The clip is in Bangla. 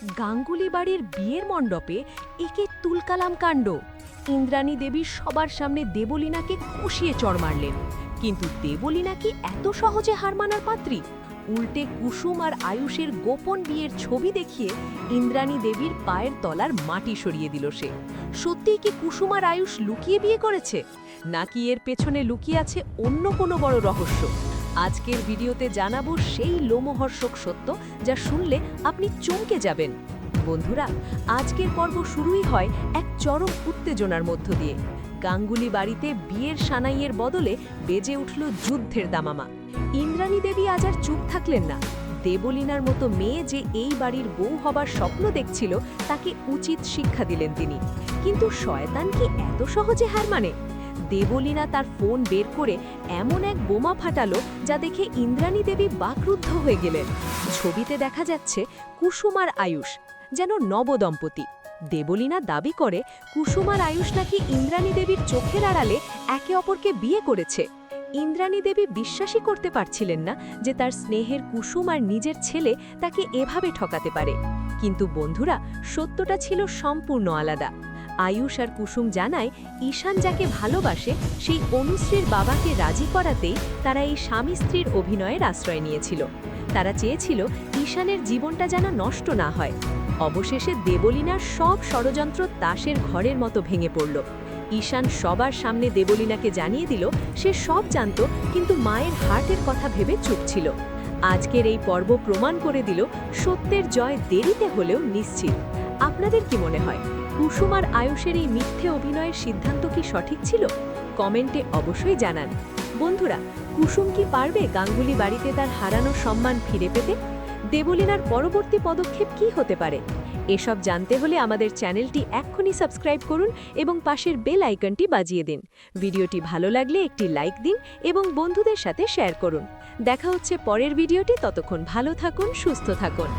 গাঙ্গুলি বাড়ির বিয়ের মণ্ডপে একে তুলকালাম কাণ্ড। ইন্দ্রাণী দেবী সবার সামনে দেবলীনাকে কষিয়ে চড় মারলেন। কিন্তু দেবলীনা কি এত সহজে হার মানার পাত্রী? উল্টে কুসুম আর আয়ুষের গোপন বিয়ের ছবি দেখিয়ে ইন্দ্রাণী দেবীর পায়ের তলার মাটি সরিয়ে দিল সে। সত্যিই কি কুসুম আর আয়ুষ লুকিয়ে বিয়ে করেছে? নাকি এর পেছনে লুকিয়ে আছে অন্য কোনো বড় রহস্য? আজকের ভিডিওতে জানাব সেই লোমহর্ষক সত্য যা শুনলে আপনি চমকে যাবেন। বন্ধুরা, আজকের পর্ব শুরুই হয় এক চরম উত্তেজনার মধ্য দিয়ে। গাঙ্গুলি বাড়িতে বিয়ের সানাইয়ের বদলে বেজে উঠল যুদ্ধের দামামা। ইন্দ্রাণী দেবী আজ আর চুপ থাকলেন না। দেবলীনার মতো মেয়ে যে এই বাড়ির বউ হবার স্বপ্ন দেখছিল, তাকে উচিত শিক্ষা দিলেন তিনি। কিন্তু শয়তান কি এত সহজে হার মানে? দেবলীনা তার ফোন বের করে এমন এক বোমা ফাটালো যা দেখে ইন্দ্রাণী দেবী বাকরুদ্ধ হয়ে গেলেন। ছবিতে দেখা যাচ্ছে কুসুমার আয়ুষ, যেন নবদম্পতি। দেবলীনা দাবি করে কুসুমার আয়ুষ নাকি ইন্দ্রাণী দেবীর চোখের আড়ালে একে অপরকে বিয়ে করেছে। ইন্দ্রাণী দেবী বিশ্বাসই করতে পারছিলেন না যে তার স্নেহের কুসুম আর নিজের ছেলে তাকে এভাবে ঠকাতে পারে। কিন্তু বন্ধুরা, সত্যটা ছিল সম্পূর্ণ আলাদা। আয়ুষ আর কুসুম জানায়, ঈশান যাকে ভালোবাসে, সেই অনুশ্রীর বাবাকে রাজি করাতেই তারা এই স্বামী স্ত্রীর অভিনয়ের আশ্রয় নিয়েছিল। তারা চেয়েছিল ঈশানের জীবনটা যেন নষ্ট না হয়। অবশেষে দেবলীনার সব ষড়যন্ত্র তাসের ঘরের মতো ভেঙে পড়ল। ঈশান সবার সামনে দেবলীনাকে জানিয়ে দিল, সে সব জানত, কিন্তু মায়ের হার্টের কথা ভেবে চুপ ছিল। আজকের এই পর্ব প্রমাণ করে দিল, সত্যের জয় দেরিতে হলেও নিশ্চিত। আপনাদের কি মনে হয়? কুসুম আর আয়ুষের এই মিথ্যে অভিনয়ের সিদ্ধান্ত কি সঠিক ছিল? কমেন্টে অবশ্যই জানান। বন্ধুরা, কুসুম কি পারবে গাঙ্গুলি বাড়িতে তার হারানো সম্মান ফিরে পেতে? দেবলীনার পরবর্তী পদক্ষেপ কি হতে পারে? এসব জানতে হলে আমাদের চ্যানেলটি এক্ষুনি সাবস্ক্রাইব করুন এবং পাশের বেল আইকনটি বাজিয়ে দিন। ভিডিওটি ভালো লাগলে একটি লাইক দিন এবং বন্ধুদের সাথে শেয়ার করুন। দেখা হচ্ছে পরের ভিডিওটি। ততক্ষণ ভালো থাকুন, সুস্থ থাকুন।